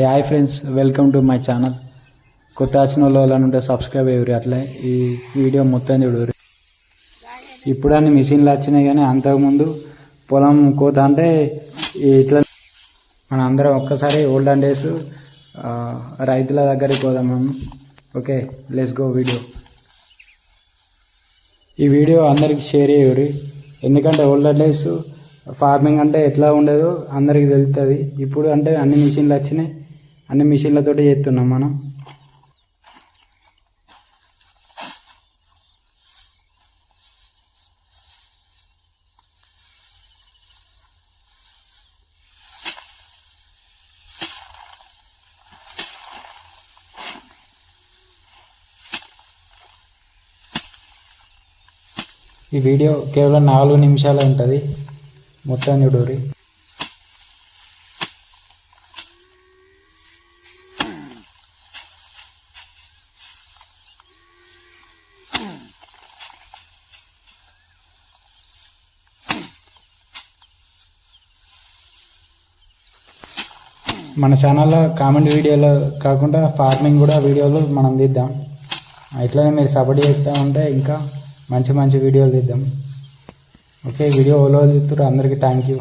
A hi friends welcome to my channel కొత్త వచ్చిన వాళ్ళు ఉంటే సబ్స్క్రైబ్ అయ్యారు అట్లా ఈ వీడియో మొత్తం చూడరు. ఇప్పుడు అన్ని మిషన్లు వచ్చినాయి కానీ అంతకుముందు పొలం కోత అంటే ఇట్లా మన అందరం ఒక్కసారి ఓల్డ్ అండ్ డేస్ రైతుల దగ్గరికి పోదాం మనం. ఓకే లెస్ గో వీడియో ఈ వీడియో అందరికి షేర్ చేయరు. ఎందుకంటే ఓల్డ్ అండ్ డేస్ ఫార్మింగ్ అంటే ఎట్లా ఉండేదో అందరికి తెలుస్తుంది ఇప్పుడు అంటే అన్ని మిషన్లు వచ్చినాయి. అన్ని మిషన్లతోటి చేస్తున్నాం మనం. ఈ వీడియో కేవలం నాలుగు నిమిషాలు ఉంటుంది. మొత్తం చూడూరి. మన ఛానల్లో కామెంట్ వీడియోలు కాకుండా ఫార్మింగ్ కూడా వీడియోలు మనం తీద్దాం. ఇట్లానే మీరు సపోర్ట్ చేస్తూ ఉంటే ఇంకా మంచి మంచి వీడియోలు తీద్దాం. ఓకే వీడియో ఓలో చూస్తారు అందరికీ థ్యాంక్ యూ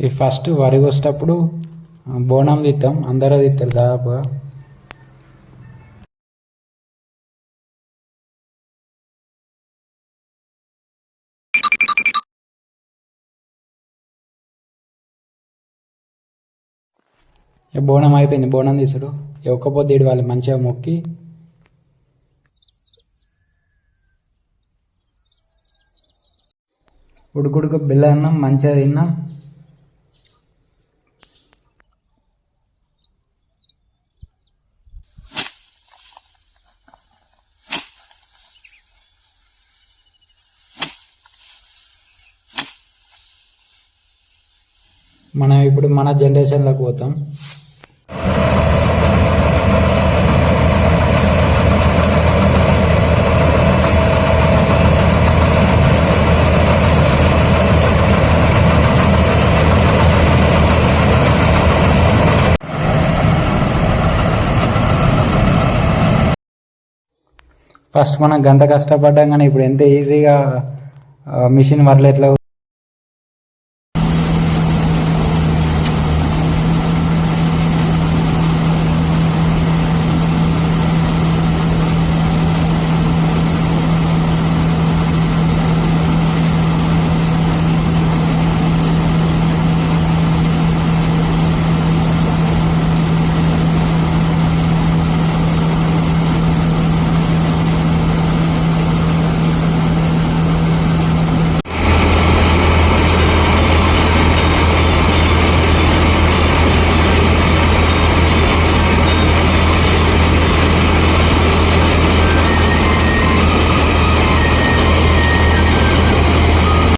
ఈ ఫస్ట్ వరి వచ్చేటప్పుడు బోనం తీస్తాం అందరూ తీస్తారు దాదాపుగా. ఇక బోనం అయిపోయింది. బోనం తీసుడు. ఒక్క పొద్దు ఇడవాలి. మంచిగా మొక్కి. ఉడుకుడుకు బిల్ల అన్నం మంచిగా తిన్నాం. మనం ఇప్పుడు మన జనరేషన్లోకి పోతాం. ఫస్ట్ మనం గంత కష్టపడ్డాం కానీ ఇప్పుడు ఎంత ఈజీగా మిషన్ వరలు ఎట్లా